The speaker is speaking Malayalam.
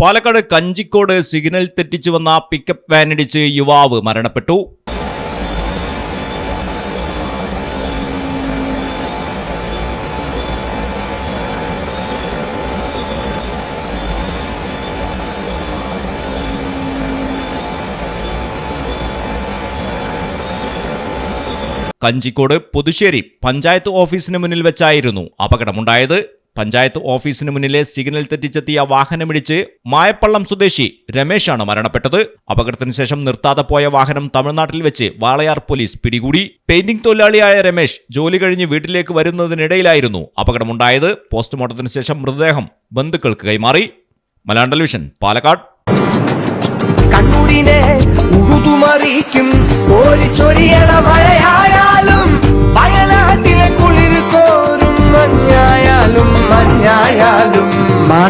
പാലക്കാട് കഞ്ചിക്കോട് സിഗ്നൽ തെറ്റിച്ചു വന്ന പിക്കപ്പ് വാനിടിച്ച് യുവാവ് മരണപ്പെട്ടു. കഞ്ചിക്കോട് പുതുശ്ശേരി പഞ്ചായത്ത് ഓഫീസിന് മുന്നിൽ വെച്ചായിരുന്നു അപകടമുണ്ടായത്. പഞ്ചായത്ത് ഓഫീസിന് മുന്നിലെ സിഗ്നൽ തെറ്റിച്ചെത്തിയ വാഹനമിടിച്ച് മായപ്പള്ളം സ്വദേശി രമേശാണ് മരണപ്പെട്ടത്. അപകടത്തിന് ശേഷം നിർത്താതെ പോയ വാഹനം തമിഴ്നാട്ടിൽ വെച്ച് വാളയാർ പോലീസ് പിടികൂടി. പെയിന്റിംഗ് തൊഴിലാളിയായ രമേശ് ജോലി കഴിഞ്ഞ് വീട്ടിലേക്ക് വരുന്നതിനിടയിലായിരുന്നു അപകടമുണ്ടായത്. പോസ്റ്റ്മോർട്ടത്തിന് ശേഷം മൃതദേഹം ബന്ധുക്കൾക്ക് കൈമാറി. മലയാളം ടെലിവിഷൻ പാലക്കാട്. കണ്ണൂരിനെ ഉഴുതുമറിയിക്കും ഓരിച്ചൊരിയണ